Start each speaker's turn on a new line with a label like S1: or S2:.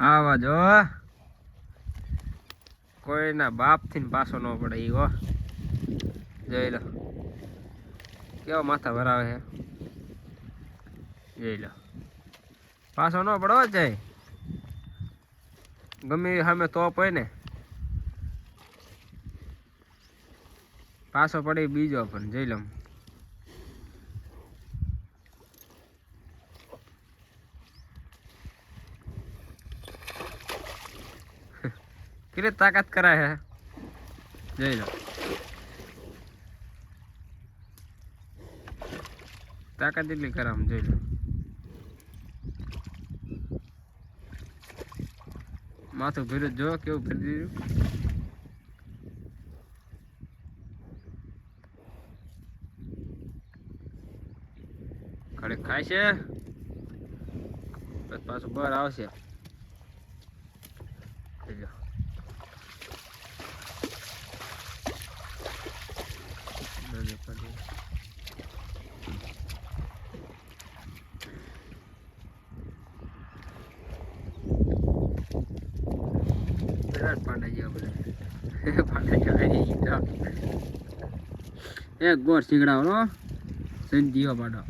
S1: આવા જો કોઈના બાપથી પાછો ન પડે ઈ, હો. જોઈ લો. કેવો માથા ભરાવે છે. જોઈ લો. પાછો ન પડવો જાય. ગમે સામે તોપ હોય ને. પાછો પડે બીજો પણ, જોઈ લો. કેટલી તાકાત કરાય હે જોઈ લો તાકાત એટલી કરામ જોઈ લો માથું ભીરું જો કેવું ફરી દીધું ખડે ખાય છે પાછું બહાર આવશે જોઈ લો નાની પડી. વિરાટ પાંડે જેવો બધો. પાંડે જેવો આવી ગયો. એક ગોળ શીગડાવનો સંજીવો પાડો